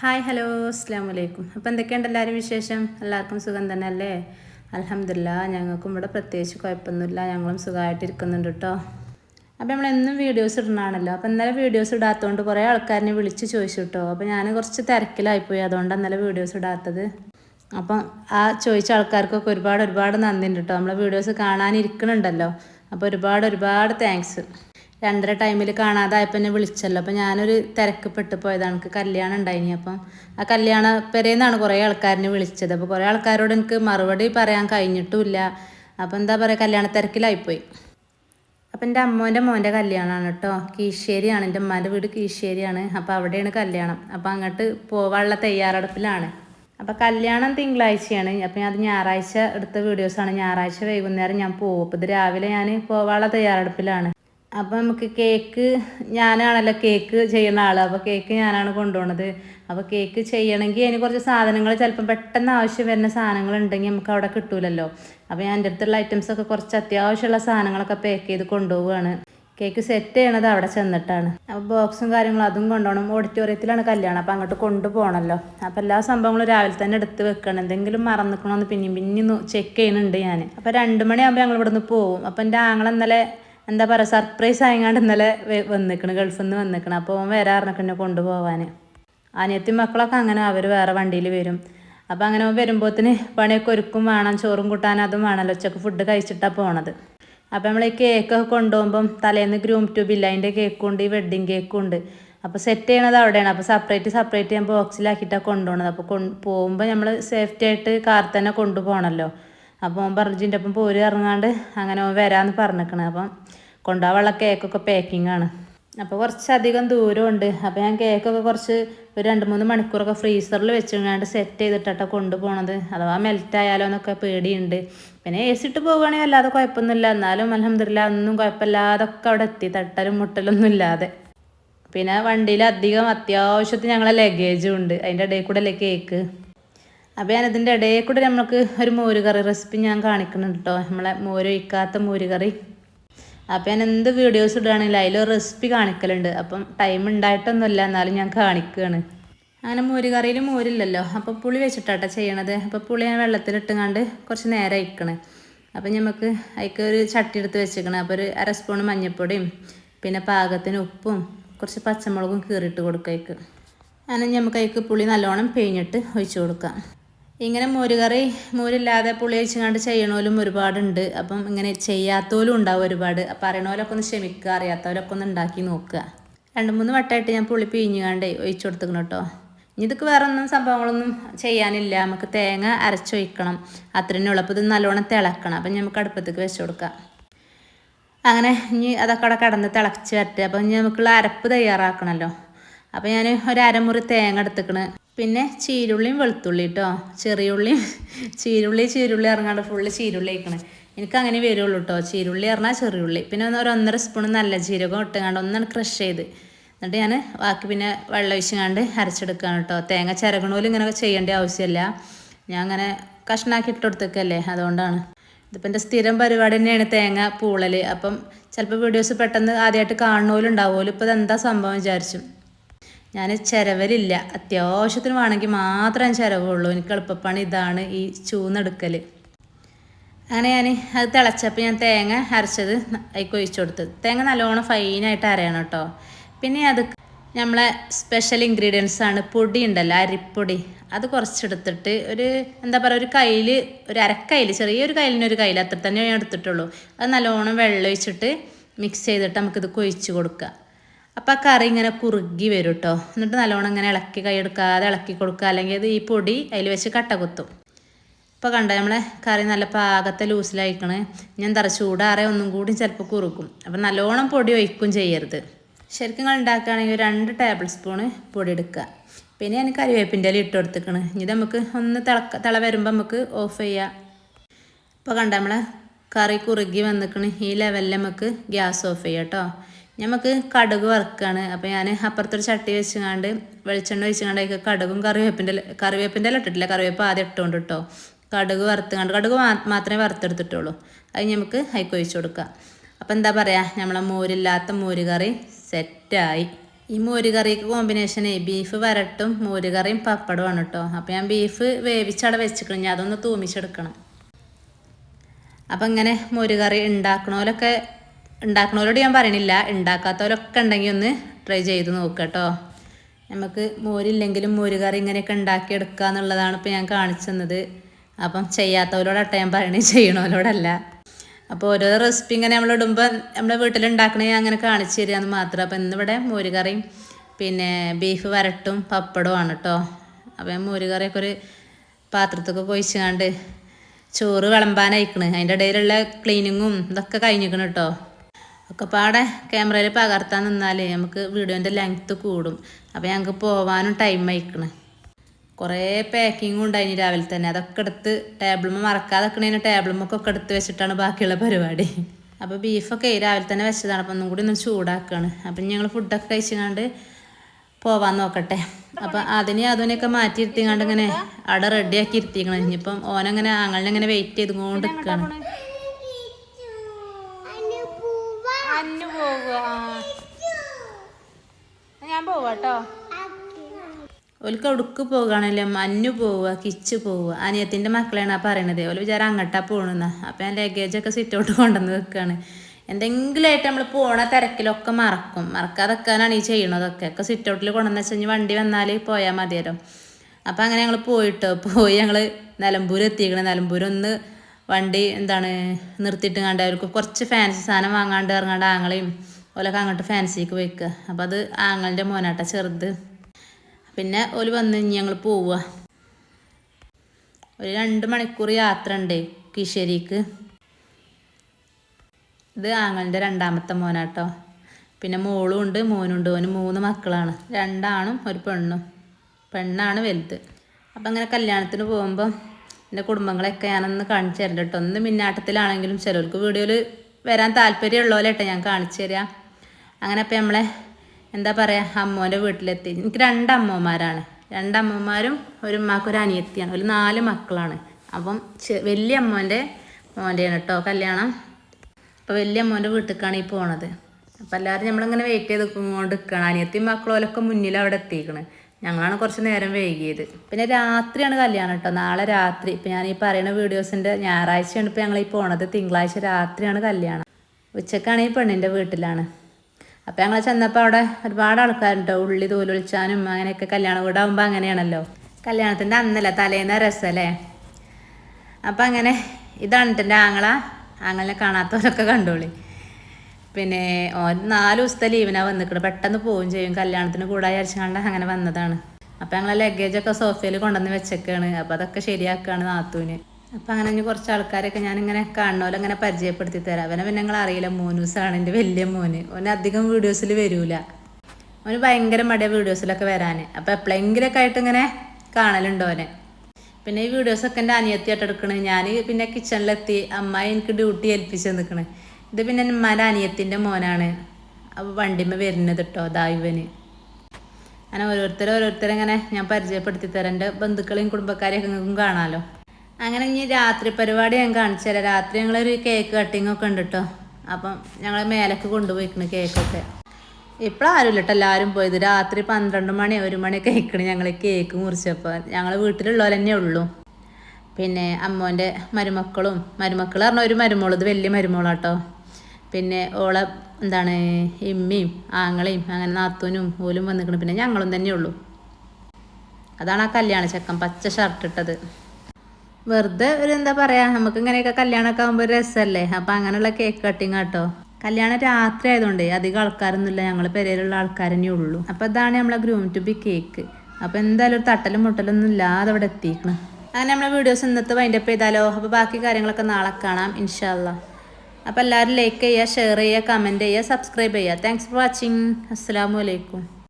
Hi hello അസ്സാം വലൈക്കും അപ്പോൾ എന്തൊക്കെയുണ്ട് എല്ലാവരും വിശേഷം? എല്ലാവർക്കും സുഖം തന്നെ അല്ലേ അലഹമില്ല ഞങ്ങൾക്കും ഇവിടെ പ്രത്യേകിച്ച് കുഴപ്പമൊന്നുമില്ല. ഞങ്ങളും സുഖമായിട്ടിരിക്കുന്നുണ്ട് കേട്ടോ അപ്പോൾ നമ്മൾ എന്നും വീഡിയോസ് ഇടണമാണല്ലോ അപ്പോൾ ഇന്നലെ വീഡിയോസ് ഇടാത്തതുകൊണ്ട് കുറേ ആൾക്കാരിനെ വിളിച്ച് ചോദിച്ചു കേട്ടോ അപ്പോൾ ഞാൻ കുറച്ച് തിരക്കിലായിപ്പോയി അതുകൊണ്ട് ഇന്നലെ വീഡിയോസ് ഇടാത്തത്. അപ്പം ആ ചോദിച്ച ആൾക്കാർക്കൊക്കെ ഒരുപാട് ഒരുപാട് നന്ദിയുണ്ട് കേട്ടോ നമ്മളെ വീഡിയോസ് കാണാനിരിക്കണുണ്ടല്ലോ. അപ്പോൾ ഒരുപാട് ഒരുപാട് താങ്ക്സ് രണ്ടര ടൈമിൽ കാണാതായപ്പോൾ എന്നെ വിളിച്ചല്ലോ. അപ്പോൾ ഞാനൊരു തിരക്ക് പെട്ട് പോയതാണ്. എനിക്ക് കല്യാണം ഉണ്ടായിനി. അപ്പം ആ കല്യാണ പെരേന്നാണ് കുറേ ആൾക്കാരിനെ വിളിച്ചത്. അപ്പോൾ കുറേ ആൾക്കാരോട് എനിക്ക് മറുപടി പറയാൻ കഴിഞ്ഞിട്ടുമില്ല. അപ്പോൾ എന്താ പറയുക കല്യാണ തിരക്കിലായിപ്പോയി. അപ്പം എന്റെ അമ്മോന്റെ മോന്റെ കല്യാണമാണ് കേട്ടോ. കീശ്ശേരിയാണ് എന്റെ ഉമ്മാന്റെ വീട് കീശ്ശേരിയാണ് അപ്പോൾ അവിടെയാണ് കല്യാണം. അപ്പോൾ അങ്ങോട്ട് പോവാനുള്ള തയ്യാറെടുപ്പിലാണ്. അപ്പോൾ കല്യാണം തിങ്കളാഴ്ചയാണ്. അപ്പോൾ അത് ഞായറാഴ്ച എടുത്ത വീഡിയോസാണ് ഞായറാഴ്ച വൈകുന്നേരം ഞാൻ പോകും അപ്പോൾ ഇത് രാവിലെ ഞാൻ പോവാനുള്ള തയ്യാറെടുപ്പിലാണ്. അപ്പോൾ നമുക്ക് കേക്ക് ഞാനാണല്ലോ കേക്ക് ചെയ്യുന്ന ആൾ അപ്പോൾ കേക്ക് ഞാനാണ് കൊണ്ടുപോണത്. അപ്പോൾ കേക്ക് ചെയ്യണമെങ്കിൽ അതിന് കുറച്ച് സാധനങ്ങൾ ചിലപ്പം പെട്ടെന്ന് ആവശ്യം വരുന്ന സാധനങ്ങൾ ഉണ്ടെങ്കിൽ നമുക്ക് അവിടെ കിട്ടൂലല്ലോ. അപ്പോൾ ഞാൻ എന്റെ അടുത്തുള്ള ഐറ്റംസൊക്കെ കുറച്ച് അത്യാവശ്യമുള്ള സാധനങ്ങളൊക്കെ പാക്ക് ചെയ്ത് കൊണ്ടുപോവുകയാണ്. കേക്ക് സെറ്റ് ചെയ്യണത് അവിടെ ചെന്നിട്ടാണ്. അപ്പോൾ ബോക്സും കാര്യങ്ങളും അതും കൊണ്ടുപോകണം. ഓഡിറ്റോറിയത്തിലാണ് കല്യാണം. അപ്പോൾ അങ്ങോട്ട് കൊണ്ടുപോകണമല്ലോ അപ്പോൾ എല്ലാ സംഭവങ്ങളും രാവിലെ തന്നെ എടുത്ത് വെക്കണം. എന്തെങ്കിലും മറന്നിക്കണമെന്ന് പിന്നെയും പിന്നെയും ചെക്ക് ചെയ്യുന്നുണ്ട് ഞാൻ അപ്പോൾ രണ്ട് മണിയാകുമ്പോൾ ഞങ്ങൾ ഇവിടുന്ന് പോവും. അപ്പോൾ എന്റെ ആങ്ങളെ ഇന്നലെ എന്താ പറയുക സർപ്രൈസ് ആയങ്ങാണ്ട് ഇന്നലെ വന്നിക്കണ് ഗൾഫിൽ നിന്ന് വന്നിക്കണം. അപ്പോൾ അവൻ വരാറിനൊക്കെ എന്നെ കൊണ്ടുപോകാൻ അനിയത്തി മക്കളൊക്കെ അങ്ങനെ അവർ വേറെ വണ്ടിയിൽ വരും. അപ്പോൾ അങ്ങനെ വരുമ്പോഴത്തിന് പണിയൊക്കെ ഒരുക്കും വേണം ചോറും കൂട്ടാനും അതും വേണമല്ലോ ഉച്ചയ്ക്ക് ഫുഡ് കഴിച്ചിട്ടാണ് പോണത്. അപ്പോൾ നമ്മൾ ഈ കേക്കൊക്കെ കൊണ്ടുപോകുമ്പം തലേന്ന് ഗ്രൂം ട്യൂബ് ഇല്ല. അതിന്റെ കേക്കും ഉണ്ട് ഈ വെഡ്ഡിങ് കേക്കും ഉണ്ട്. അപ്പോൾ സെറ്റ് ചെയ്യണത് അവിടെയാണ്. അപ്പോൾ സെപ്പറേറ്റ് സെപ്പറേറ്റ് ഞാൻ ബോക്സിലാക്കിയിട്ടാണ് കൊണ്ടുപോകണത് അപ്പോൾ പോകുമ്പോൾ നമ്മൾ സേഫ്റ്റി ആയിട്ട് കാർ തന്നെ കൊണ്ടുപോകണമല്ലോ അപ്പോൾ ഓൻ പറഞ്ഞിന്റെ ഒപ്പം പോര് ഇറങ്ങാണ്ട് അങ്ങനെ ഓൻ വരാമെന്ന് പറഞ്ഞിരിക്കണേ അപ്പം കൊണ്ടുപോകാനുള്ള കേക്കൊക്കെ പാക്കിംഗ് ആണ്. അപ്പോൾ കുറച്ചധികം ദൂരമുണ്ട്. അപ്പോൾ ഞാൻ കേക്കൊക്കെ കുറച്ച് ഒരു രണ്ട് മൂന്ന് മണിക്കൂറൊക്കെ ഫ്രീസറിൽ വെച്ചിങ്ങാണ്ട് സെറ്റ് ചെയ്തിട്ടാണ് കൊണ്ടുപോകണത് അഥവാ മെൽറ്റ് ആയാലോ എന്നൊക്കെ പേടിയുണ്ട്. പിന്നെ എ സി ഇട്ട് പോവുകയാണെങ്കിൽ അല്ലാതെ കുഴപ്പമൊന്നുമില്ല. എന്നാലും അലഹമില്ല ഒന്നും കുഴപ്പമില്ലാതൊക്കെ അവിടെ എത്തി. തട്ടലും മുട്ടലൊന്നും ഇല്ലാതെ. പിന്നെ വണ്ടിയിൽ അധികം അത്യാവശ്യത്തിന് ഞങ്ങളെ ലഗേജും ഉണ്ട്. അതിന്റെ ഇടയിൽ കൂടെ അല്ലേ കേക്ക് അപ്പോൾ ഞാൻ ഇതിന്റെ ഇടയിൽ കൂടെ നമുക്ക് ഒരു മോരുകറി റെസിപ്പി ഞാൻ കാണിക്കുന്നുണ്ട് കേട്ടോ നമ്മളെ മോരൊഴിക്കാത്ത മോരുകറി. അപ്പോൾ ഞാൻ എന്ത് വീഡിയോസ് ഇടുകയാണെങ്കിലും അതിലൊരു റെസിപ്പി കാണിക്കലുണ്ട്. അപ്പം ടൈം ഉണ്ടായിട്ടൊന്നുമില്ല എന്നാലും ഞാൻ കാണിക്കുകയാണ്. അങ്ങനെ മോരുകറിയിൽ മോരില്ലല്ലോ. അപ്പോൾ പുളി വെച്ചിട്ടാട്ടോ ചെയ്യണത്. അപ്പോൾ പുളി ഞാൻ വെള്ളത്തിലിട്ടുങ്ങാണ്ട് കുറച്ച് നേരം അയക്കണേ. അപ്പം നമുക്ക് അതിക്ക് ഒരു ചട്ടി എടുത്ത് വെച്ചേക്കണം. അപ്പോൾ ഒരു അര സ്പൂൺ മഞ്ഞൾപ്പൊടിയും പിന്നെ പാകത്തിന് ഉപ്പും കുറച്ച് പച്ചമുളകും കീറിയിട്ട് കൊടുക്കുക അങ്ങനെ നമുക്ക് അതിക്ക് പുളി നല്ലോണം പിഴിഞ്ഞിട്ട് ഒഴിച്ചു കൊടുക്കാം. ഇങ്ങനെ മോരുകറി മോരില്ലാതെ പുളി ഒഴിച്ചുകൊണ്ട് ചെയ്യണോലും ഒരുപാടുണ്ട്. അപ്പം ഇങ്ങനെ ചെയ്യാത്തോലും ഉണ്ടാവും ഒരുപാട്. അപ്പം അറിയണോലൊക്കെ ഒന്ന് ക്ഷമിക്കുക അറിയാത്തവരൊക്കെ ഒന്ന് ഉണ്ടാക്കി നോക്കുക. രണ്ട് മൂന്ന് വട്ടമായിട്ട് ഞാൻ പുളി പിഴിഞ്ഞുകാണ്ടേ ഒഴിച്ചു കൊടുത്തിക്കണം കേട്ടോ ഇനി ഇതൊക്കെ വേറെ ഒന്നും സംഭവങ്ങളൊന്നും ചെയ്യാനില്ല. നമുക്ക് തേങ്ങ അരച്ചൊഴിക്കണം. അത്രയും ഉള്ളപ്പോൾ ഇത് നല്ലോണം തിളക്കണം. അപ്പം നമുക്ക് അടുപ്പത്തേക്ക് വെച്ച് കൊടുക്കാം. അങ്ങനെ ഇനി അതൊക്കെ അവിടെ കിടന്ന് തിളച്ച് വരട്ടെ. അപ്പം ഇനി നമുക്കുള്ള അരപ്പ് തയ്യാറാക്കണമല്ലോ അപ്പം ഞാൻ ഒരു അരമുറി തേങ്ങ എടുത്തേക്കണ്. പിന്നെ ചീരുള്ളിയും വെളുത്തുള്ളി കേട്ടോ ചെറിയുള്ളിയും ചീരുള്ളി ചീരുള്ളി ഇറങ്ങാണ്ട് ഫുള്ള് ചീരുള്ളി കഴിക്കണേ എനിക്ക് അങ്ങനെ വരുള്ളൂ കേട്ടോ ചീരുള്ളി പറഞ്ഞാൽ ചെറിയുള്ളി. പിന്നെ ഒരു ഒന്നര സ്പൂൺ നല്ല ജീരകം ഇട്ടുകാണ്ട് ഒന്നാണ് ക്രഷ് ചെയ്ത്. എന്നിട്ട് ഞാൻ ബാക്കി പിന്നെ വെള്ളം ഒഴിച്ചുകാണ്ട് അരച്ചെടുക്കുകയാണ് കേട്ടോ തേങ്ങ ചിരകണോലും ഇങ്ങനെ ചെയ്യേണ്ട ആവശ്യമില്ല ഞാൻ അങ്ങനെ കഷ്ണാക്കി ഇട്ടെടുത്തേക്കല്ലേ അതുകൊണ്ടാണ്. ഇതിപ്പോൾ എന്റെ സ്ഥിരം പരിപാടി തന്നെയാണ് തേങ്ങ പൂളൽ അപ്പം ചിലപ്പോൾ വീഡിയോസ് പെട്ടെന്ന് ആദ്യമായിട്ട് കാണുന്നോലും ഉണ്ടാവുമല്ലോ ഇപ്പോൾ ഇതെന്താ സംഭവം വിചാരിച്ചു. ഞാൻ ചിരവലില്ല. അത്യാവശ്യത്തിന് വേണമെങ്കിൽ മാത്രമേ ചിരവുള്ളൂ. എനിക്ക് എളുപ്പപ്പണി ഇതാണ് ഈ ചൂന്നെടുക്കൽ അങ്ങനെ ഞാൻ അത് തിളച്ചപ്പോൾ ഞാൻ തേങ്ങ അരച്ചത് അതിക്ക് ഒഴിച്ചു കൊടുത്ത്. തേങ്ങ നല്ലോണം ഫൈനായിട്ട് അരയണം കേട്ടോ പിന്നെ അത് നമ്മളെ സ്പെഷ്യൽ ഇൻഗ്രീഡിയൻസ് ആണ് പൊടി ഉണ്ടല്ലോ അരിപ്പൊടി. അത് കുറച്ചെടുത്തിട്ട് ഒരു എന്താ പറയുക ഒരു കയ്യിൽ ഒരു അരക്കയിൽ ചെറിയൊരു കയ്യിലിനൊരു കയ്യിൽ അത്ര തന്നെ ഞാൻ എടുത്തിട്ടുള്ളൂ. അത് നല്ലോണം വെള്ളം ഒഴിച്ചിട്ട് മിക്സ് ചെയ്തിട്ട് നമുക്കിത് കൊഴിച്ച് കൊടുക്കുക. അപ്പോൾ ആ കറി ഇങ്ങനെ കുറുകി വരും കേട്ടോ എന്നിട്ട് നല്ലോണം ഇങ്ങനെ ഇളക്കി കൈ എടുക്കാതെ ഇളക്കി കൊടുക്കുക. അല്ലെങ്കിൽ അത് ഈ പൊടി അതിൽ വെച്ച് കട്ട കുത്തും. ഇപ്പോൾ കണ്ട നമ്മളെ കറി നല്ല പാകത്തെ ലൂസിലായിക്കണ് ഞാൻ തറ ചൂടാറെ ഒന്നും കൂടി ചിലപ്പോൾ കുറുക്കും അപ്പം നല്ലോണം പൊടി ഒഴിക്കും ചെയ്യരുത്. ശരിക്കും നിങ്ങൾ ഉണ്ടാക്കുകയാണെങ്കിൽ രണ്ട് ടേബിൾ സ്പൂണ് പൊടി എടുക്കുക. പിന്നെ ഞാൻ കറിവേപ്പിന്റെ ഇല ഇട്ട് കൊടുത്തേക്കണ്. ഇത് നമുക്ക് ഒന്ന് തിളക്ക തിള വരുമ്പോൾ നമുക്ക് ഓഫ് ചെയ്യാം. ഇപ്പോൾ കണ്ട നമ്മളെ കറി കുറുകി വന്നിക്കണ്. ഈ ലെവലിൽ നമുക്ക് ഗ്യാസ് ഓഫ് ചെയ്യാം കേട്ടോ നമുക്ക് കടുക് വറുക്കുകയാണ് അപ്പോൾ ഞാൻ അപ്പുറത്തൊരു ചട്ടി വെച്ചുകൊണ്ട് വെളിച്ചെണ്ണ വെച്ചുകൊണ്ട് കടുകും കറിവേപ്പിന്റെ കറിവേപ്പിന്റെ ഇട്ടിട്ടില്ല. കറിവേപ്പ് ആദ്യം ഇട്ടുകൊണ്ട് കേട്ടോ കടുക് വറുത്തുകൊണ്ട് കടുക് മാത്രമേ വറുത്തെടുത്തിട്ടുള്ളൂ. അത് നമുക്ക് ഹൈക്ക് ഒഴിച്ചു കൊടുക്കാം. അപ്പോൾ എന്താ പറയുക നമ്മളെ മോരില്ലാത്ത മോര് കറി സെറ്റായി. ഈ മോരുകറിക്ക് കോമ്പിനേഷനെ ബീഫ് വരട്ടും മോരുകറിയും പപ്പടമാണ് കേട്ടോ അപ്പോൾ ഞാൻ ബീഫ് വേവിച്ചവിടെ വെച്ചിക്കണം. ഞാൻ അതൊന്ന് തൂമിച്ചെടുക്കണം. അപ്പം ഇങ്ങനെ മോരുകറി ഉണ്ടാക്കണോലൊക്കെ ഉണ്ടാക്കണോരോട് ഞാൻ പറയണില്ല. ഉണ്ടാക്കാത്തവരൊക്കെ ഉണ്ടെങ്കിൽ ഒന്ന് ട്രൈ ചെയ്ത് നോക്കുക കേട്ടോ നമുക്ക് മോരില്ലെങ്കിലും മോരുകറി ഇങ്ങനെയൊക്കെ ഉണ്ടാക്കിയെടുക്കുക എന്നുള്ളതാണ് ഇപ്പോൾ ഞാൻ കാണിച്ചു തന്നത്. അപ്പം ചെയ്യാത്തവരോടട്ടെ ഞാൻ പറയണേ ചെയ്യണവരോടല്ല. അപ്പോൾ ഓരോ റെസിപ്പി ഇങ്ങനെ നമ്മൾ ഇടുമ്പോൾ നമ്മുടെ വീട്ടിൽ ഉണ്ടാക്കണേ അങ്ങനെ കാണിച്ചു തരികയെന്ന് മാത്രം. അപ്പോൾ ഇന്നിവിടെ മോരുകറിയും പിന്നെ ബീഫ് വരട്ടും പപ്പടവും ആണ് കേട്ടോ അപ്പോൾ ഞാൻ മോരുകറിയൊക്കെ ഒരു പാത്രത്തൊക്കെ കൊഴിച്ചുകൊണ്ട് ചോറ് വിളമ്പാനയക്കണ്. അതിന്റെ ഇടയിലുള്ള ക്ലീനിങ്ങും ഇതൊക്കെ കഴിഞ്ഞിരിക്കണം കേട്ടോ ഒക്കെ പാടെ ക്യാമറയിൽ പകർത്താൻ നിന്നാലേ നമുക്ക് വീഡിയോന്റെ ലെങ്ത്ത് കൂടും. അപ്പോൾ ഞങ്ങൾക്ക് പോവാനും ടൈം അയക്കണ് കുറേ പാക്കിങ്ങും ഉണ്ടായിന് രാവിലെ തന്നെ. അതൊക്കെ എടുത്ത് ടേബിളുമ്മ മറക്കാതെ വെക്കണേന് ടേബിളുമ്മൊക്കെ ഒക്കെ എടുത്ത് വെച്ചിട്ടാണ് ബാക്കിയുള്ള പരിപാടി. അപ്പോൾ ബീഫൊക്കെ രാവിലെ തന്നെ വെച്ചതാണ്. അപ്പോൾ ഒന്നും കൂടി ഒന്ന് ചൂടാക്കുകയാണ് അപ്പം ഞങ്ങൾ ഫുഡൊക്കെ കഴിച്ചുകൊണ്ട് പോവാൻ നോക്കട്ടെ. അപ്പം അതിനെ അതിനെയൊക്കെ മാറ്റി ഇരുത്തിങ്ങാണ്ട് ഇങ്ങനെ അവിടെ റെഡിയാക്കി ഇരുത്തിക്കണം. ഇനിയിപ്പം ഓനങ്ങനെ ആങ്ങളിനെ ഇങ്ങനെ വെയിറ്റ് ചെയ്തുകൊണ്ട് നിൽക്കുകയാണ് അന്നു പോവുക ഞാൻ പോവാട്ടോ ഓൽക്ക് എവിടേക്ക് പോകുകയാണല്ലേ മഞ്ഞു പോവുക കിച്ച് പോവുക. അനിയത്തിന്റെ മക്കളെയാണ് ആ പറയണത്. ഓൽ വിചാരം അങ്ങോട്ടാ പോണെന്ന. അപ്പം ഞാൻ ലഗേജൊക്കെ സിറ്റൗട്ട് കൊണ്ടുവന്ന് വെക്കുകയാണ് എന്തെങ്കിലുമായിട്ട് നമ്മൾ പോണ തിരക്കിലൊക്കെ മറക്കും. മറക്കാതെക്കാനാണ് ഈ ചെയ്യണതൊക്കെ. ഒക്കെ സിറ്റൗട്ടിൽ കൊണ്ടുവന്ന് വെച്ചാൽ വണ്ടി വന്നാൽ പോയാൽ മതിയല്ലോ. അപ്പം അങ്ങനെ ഞങ്ങൾ പോയിട്ടോ. പോയി ഞങ്ങൾ നിലമ്പൂർ എത്തിക്കണം. നിലമ്പൂർ ഒന്ന് വണ്ടി എന്താണ് നിർത്തിയിട്ട് കണ്ട് അവർക്ക് കുറച്ച് ഫാൻസി സാധനം വാങ്ങാണ്ട് ഇറങ്ങാണ്ട് ആങ്ങളെയും ഓലൊക്കെ അങ്ങോട്ട് ഫാൻസിക്ക് പോയിക്കുക അപ്പം അത് ആങ്ങളുടെ മോനാട്ട ചെറുത്. പിന്നെ ഓൽ വന്ന് ഇനി ഞങ്ങൾ പോവുക ഒരു രണ്ട് മണിക്കൂർ യാത്ര ഉണ്ട് കിശ്ശേരിക്ക് ഇത് ആങ്ങളുടെ രണ്ടാമത്തെ മോനാട്ടോ. പിന്നെ മോളും ഉണ്ട് മോനും ഉണ്ട്. ഓന് മൂന്ന് മക്കളാണ്. രണ്ടാണും ഒരു പെണ്ണും. പെണ്ണാണ് വലുത്. അപ്പം അങ്ങനെ കല്യാണത്തിന് പോകുമ്പോൾ എന്റെ കുടുംബങ്ങളെയൊക്കെ ഞാനൊന്ന് കാണിച്ചു തരണ്ട കേട്ടോ ഒന്ന് മിന്നാട്ടത്തിലാണെങ്കിലും ചിലർക്ക് വീഡിയോയിൽ വരാൻ താല്പര്യമുള്ളവരെ കേട്ടോ ഞാൻ കാണിച്ചു തരാം. അങ്ങനെ അപ്പം നമ്മളെ എന്താ പറയുക അമ്മോന്റെ വീട്ടിലെത്തി. എനിക്ക് രണ്ടമ്മമാരാണ് രണ്ടമ്മമാരും ഒരു ഉമ്മാക്കും ഒരു അനിയത്തിയാണ്. ഒരു നാല് മക്കളാണ്. അപ്പം വലിയ അമ്മോന്റെ മോന്റെയാണ് കേട്ടോ കല്യാണം. അപ്പോൾ വലിയ അമ്മോന്റെ വീട്ടിലേക്കാണ് ഈ പോണത്. അപ്പോൾ എല്ലാവരും നമ്മളിങ്ങനെ വെയിറ്റ് ചെയ്ത് കൊണ്ട് നിൽക്കുകയാണ് അനിയത്തിയും മക്കളോലൊക്കെ മുന്നിൽ അവിടെ എത്തിക്കണ്. ഞങ്ങളാണ് കുറച്ച് നേരം വൈകിയത്. പിന്നെ രാത്രിയാണ് കല്യാണം കേട്ടോ നാളെ രാത്രി. ഇപ്പം ഞാൻ ഈ പറയുന്ന വീഡിയോസിന്റെ ഞായറാഴ്ചയാണ് ഇപ്പോൾ ഞങ്ങൾ ഈ പോണത്. തിങ്കളാഴ്ച രാത്രിയാണ് കല്യാണം. ഉച്ചക്കാണ് ഈ പെണ്ണിന്റെ വീട്ടിലാണ്. അപ്പം ഞങ്ങൾ ചെന്നപ്പോൾ അവിടെ ഒരുപാട് ആൾക്കാരുണ്ടോ. ഉള്ളി തോലൊളിച്ചാനും അങ്ങനെയൊക്കെ കല്യാണം വീടാകുമ്പോൾ അങ്ങനെയാണല്ലോ. കല്യാണത്തിന്റെ അന്നല്ല തലേന്ന രസമല്ലേ അപ്പം അങ്ങനെ ഇതാണ് എന്റെ ആങ്ങള. ആങ്ങളെ കാണാത്തവരൊക്കെ കണ്ടോളി. പിന്നെ ഓൻ നാല് ദിവസത്തെ ലീവിനാണ് വന്നിക്കണത്. പെട്ടെന്ന് പോവുകയും ചെയ്യും. കല്യാണത്തിന് കൂടാ വിചാരിച്ചാണ്ട് അങ്ങനെ വന്നതാണ്. അപ്പം ഞങ്ങളെ ലഗേജൊക്കെ സോഫയിൽ കൊണ്ടുവന്ന് വെച്ചേക്കാണ്. അപ്പം അതൊക്കെ ശരിയാക്കുകയാണ് നാത്തൂന്. അപ്പം അങ്ങനെ ഇനി കുറച്ച് ആൾക്കാരൊക്കെ ഞാനിങ്ങനെ കാണണമല്ലോ അങ്ങനെ പരിചയപ്പെടുത്തി തരാം. അവനെ പിന്നെ ഞങ്ങൾ അറിയില്ല. മോനൂസാണ് എന്റെ വലിയ മോന്. ഓന് അധികം വീഡിയോസിൽ വരൂല. അവന് ഭയങ്കര മടിയ വീഡിയോസിലൊക്കെ വരാൻ അപ്പം എപ്പോഴെങ്കിലൊക്കെ ആയിട്ട് ഇങ്ങനെ കാണലുണ്ടോ ഓനെ. പിന്നെ ഈ വീഡിയോസൊക്കെ എന്റെ അനിയത്തിയായിട്ട് എടുക്കണ്. ഞാൻ പിന്നെ കിച്ചണിലെത്തി. അമ്മായി എനിക്ക് ഡ്യൂട്ടി ഏൽപ്പിച്ച് നിൽക്കണ് ഇത് പിന്നെ ഉമ്മാന്റെ അനിയത്തിന്റെ മോനാണ്. അപ്പോൾ വണ്ടിമ്മ വരുന്നത് കേട്ടോ ദായുവന് അങ്ങനെ ഓരോരുത്തരും ഓരോരുത്തരും ഇങ്ങനെ ഞാൻ പരിചയപ്പെടുത്തി തരാം. എന്റെ ബന്ധുക്കളെയും കുടുംബക്കാരെയൊക്കെ കാണാമല്ലോ അങ്ങനെ ഇനി രാത്രി പരിപാടി ഞാൻ കാണിച്ചു തരാം. രാത്രി ഞങ്ങളൊരു കേക്ക് കട്ടിംഗ് ഒക്കെ ഉണ്ട് കേട്ടോ അപ്പം ഞങ്ങൾ മേലേക്ക് കൊണ്ടുപോയിക്കണ് കേക്കൊക്കെ ഇപ്പോഴാരും ആരുമില്ല കേട്ടോ എല്ലാവരും പോയത്. രാത്രി പന്ത്രണ്ട് മണി ഒരു മണി കഴിക്കണ് ഞങ്ങൾ കേക്ക് മുറിച്ചപ്പോൾ ഞങ്ങൾ വീട്ടിലുള്ളവർ തന്നെ ഉള്ളൂ. പിന്നെ അമ്മോന്റെ മരുമക്കളും മരുമക്കൾ പറഞ്ഞ ഒരു മരുമോൾ ഇത് വലിയ മരുമോളാട്ടോ പിന്നെ ഓളെ എന്താണ് ഇമ്മയും ആങ്ങളെയും അങ്ങനെ നാത്തൂനും ഓലും വന്നിക്കണം. പിന്നെ ഞങ്ങളും തന്നെ ഉള്ളൂ. അതാണ് ആ കല്യാണ ചെക്കൻ പച്ച ഷർട്ട് ഇട്ടത്. വെറുതെ ഒരു എന്താ പറയാ നമുക്ക് ഇങ്ങനെയൊക്കെ കല്യാണമൊക്കെ ആകുമ്പോൾ ഒരു രസമല്ലേ അപ്പം അങ്ങനെയുള്ള കേക്ക് കട്ടിങ് കേട്ടോ കല്യാണം രാത്രി ആയതുകൊണ്ട് അധികം ആൾക്കാരൊന്നുമില്ല. ഞങ്ങൾ പെരയിലുള്ള ആൾക്കാർ തന്നെ ഉള്ളൂ. അപ്പം ഇതാണ് നമ്മളെ ഗ്രൂം ടു ബി കേക്ക് അപ്പൊ എന്തായാലും ഒരു തട്ടലും മുട്ടലൊന്നും ഇല്ലാതെ അവിടെ എത്തിക്കണം അങ്ങനെ നമ്മളെ വീഡിയോസ് ഇന്നത്തെ വൈൻഡപ്പ് ചെയ്താലോ? അപ്പോൾ ബാക്കി കാര്യങ്ങളൊക്കെ നാളെ കാണാം ഇൻഷാല്ല അപ്പോൾ എല്ലാവരും ലൈക്ക് ചെയ്യുക ഷെയർ ചെയ്യുക കമന്റ് ചെയ്യുക സബ്സ്ക്രൈബ് ചെയ്യുക. താങ്ക്സ് ഫോർ വാച്ചിങ് അസ്സാം വലൈക്കും